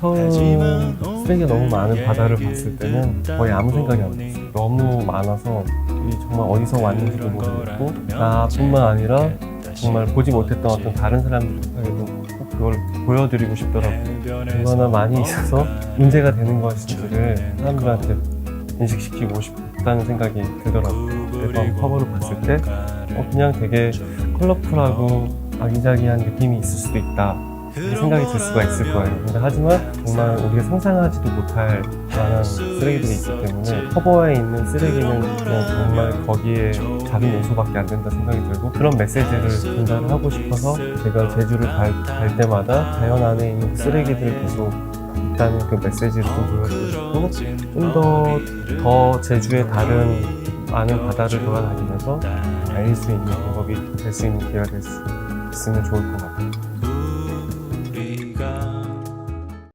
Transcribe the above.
처음 쓰레기가 너무 많은 바다를 봤을 때는 거의 아무 생각이 안 들었어요. 너무 많아서 이 정말 어디서 왔는지도 모르겠고 나뿐만 아니라 정말 보지 못했던 어떤 다른 사람들에게도 꼭 그걸 보여드리고 싶더라고요. 얼마나 많이 있어서 문제가 되는 것인지를 사람들한테 인식시키고 싶다는 생각이 들더라고요. 앨범 커버를 봤을 때 어, 그냥 되게 컬러풀하고 아기자기한 느낌이 있을 수도 있다. 생각이 들 수가 있을 거예요. 근데 하지만 정말 우리가 상상하지도 못할 만한 쓰레기들이 있기 때문에 커버에 있는 쓰레기는 그냥 정말 거기에 작은 요소밖에 안 된다 생각이 들고 그런 메시지를 전달을 하고 싶어서 제가 제주를 갈, 갈 때마다 자연 안에 있는 쓰레기들을 계속 있다는 그 메시지를 좀 보여주고 싶고 좀더 더 제주의 다른 많은 바다를 돌아다니면서 알릴 수 있는 방법이 될 수 있는 기회가 있으면 좋을 것 같아요.